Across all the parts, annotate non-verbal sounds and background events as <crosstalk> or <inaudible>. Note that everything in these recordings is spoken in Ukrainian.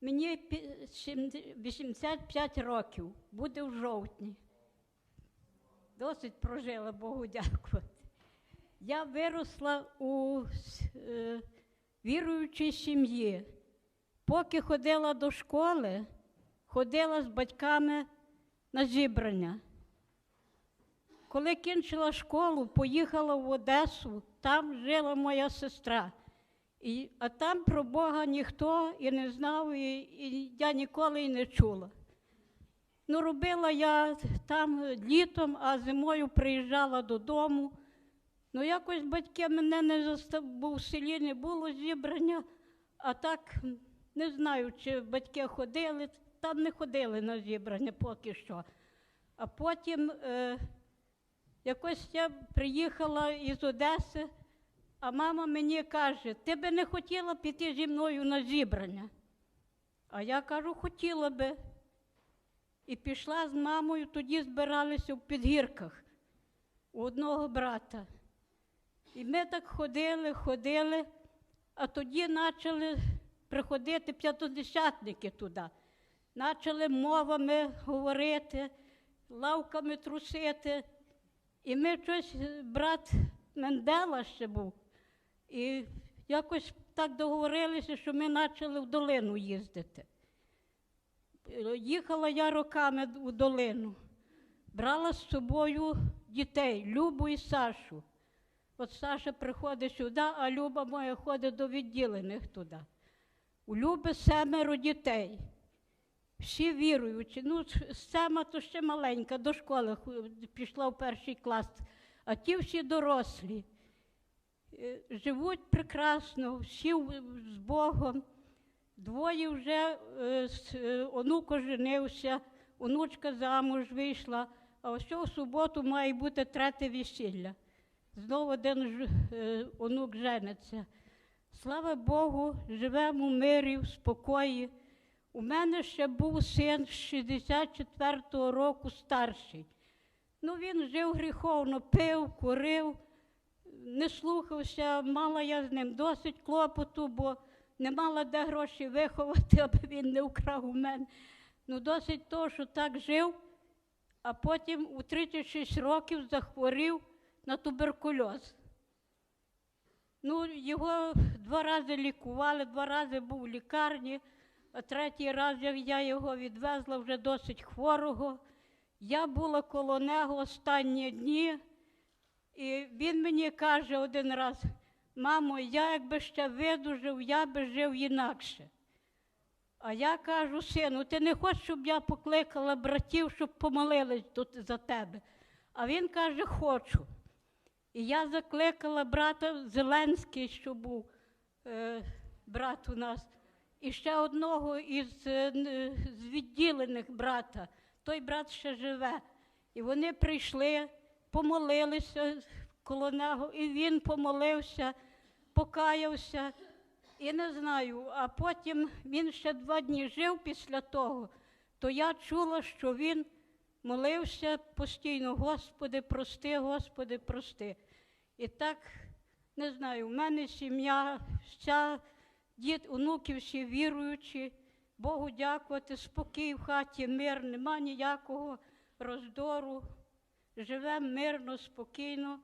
Мені 85 років, буде в жовтні. Досить прожила, Богу дякувати. Я виросла у е, віруючій сім'ї. Поки ходила до школи, ходила з батьками на зібрання. Коли кінчила школу, поїхала в Одесу, там жила моя сестра. І, а там про Бога ніхто і не знав, і, і я ніколи і не чула. Ну, робила я там літом, а зимою приїжджала додому. Ну, якось батьки мене не застав, бо в селі не було зібрання, а так не знаю, чи батьки ходили, там не ходили на зібрання поки що. А потім е, якось я приїхала із Одеси, а мама мені каже, ти би не хотіла піти зі мною на зібрання. А я кажу, хотіла би. І пішла з мамою, тоді збиралися в підгірках у одного брата. І ми так ходили, ходили, а тоді почали приходити п'ятидесятники туди. Почали мовами говорити, лавками трусити. І ми щось, брат Мендела ще був, і якось так договорилися, що ми почали в долину їздити. Їхала я роками у долину, брала з собою дітей, Любу і Сашу. От Саша приходить сюди, а Люба моя ходить до відділених туди. У Люби семеро дітей. Всі віруючі. Ну, Сема то ще маленька, до школи пішла в перший клас, а ті всі дорослі. Е, Живуть прекрасно, всі з Богом. Двоє вже е, е, онуко женився, онучка замуж вийшла, а ось в суботу має бути третє весілля. Знову один онук жениться. Слава Богу, живемо в мирі, в спокої. У мене ще був син з 64-го року старший. Ну, він жив гріховно, пив, курив, не слухався, мала я з ним досить клопоту, бо не мала де гроші виховати, <laughs> аби він не вкрав у мене. Ну, досить того, що так жив, а потім у 36 років захворів на туберкульоз. Ну, його два рази лікували, два рази був в лікарні, а третій раз я його відвезла вже досить хворого. Я була коло нього останні дні, і він мені каже один раз: мамо, я якби ще видужив, я би жив інакше. А я кажу, сину, ти не хочеш, щоб я покликала братів, щоб помолились тут за тебе. А він каже, хочу. І я закликала брата Зеленський, що був е, брат у нас, і ще одного із е, з відділених брата. Той брат ще живе. І вони прийшли, помолилися коло нього, і він помолився, покаявся. І не знаю, а потім він ще два дні жив після того, то я чула, що він молився постійно, Господи, прости, Господи, прости. І так, не знаю, в мене сім'я, вся дід, онуки всі віруючі, Богу дякувати, спокій в хаті, мир, нема ніякого роздору. Живемо мирно, спокійно.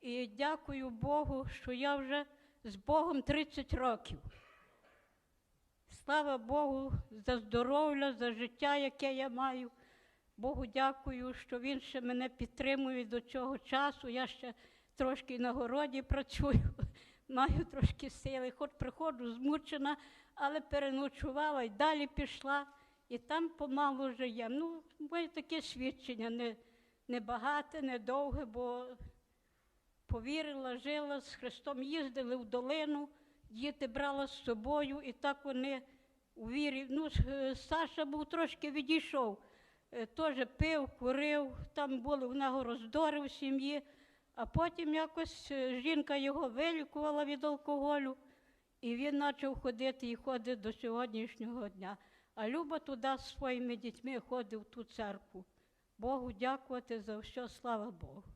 І дякую Богу, що я вже з Богом 30 років. Слава Богу за здоров'я, за життя, яке я маю. Богу дякую, що Він ще мене підтримує до цього часу. Я ще трошки на городі працюю, <laughs> маю трошки сили, хоч приходжу змучена, але переночувала і далі пішла, і там помалу є. Ну, моє таке свідчення не, не багате, не довге, бо повірила, жила з Христом, їздили в долину, діти брала з собою, і так вони у вірі. Ну, е, Саша був трошки відійшов, е, теж пив, курив, там були в нього роздори в сім'ї, а потім якось е, жінка його вилікувала від алкоголю, і він почав ходити і ходить до сьогоднішнього дня. А Люба туди з своїми дітьми ходить в ту церкву. Богу дякувати за все, слава Богу.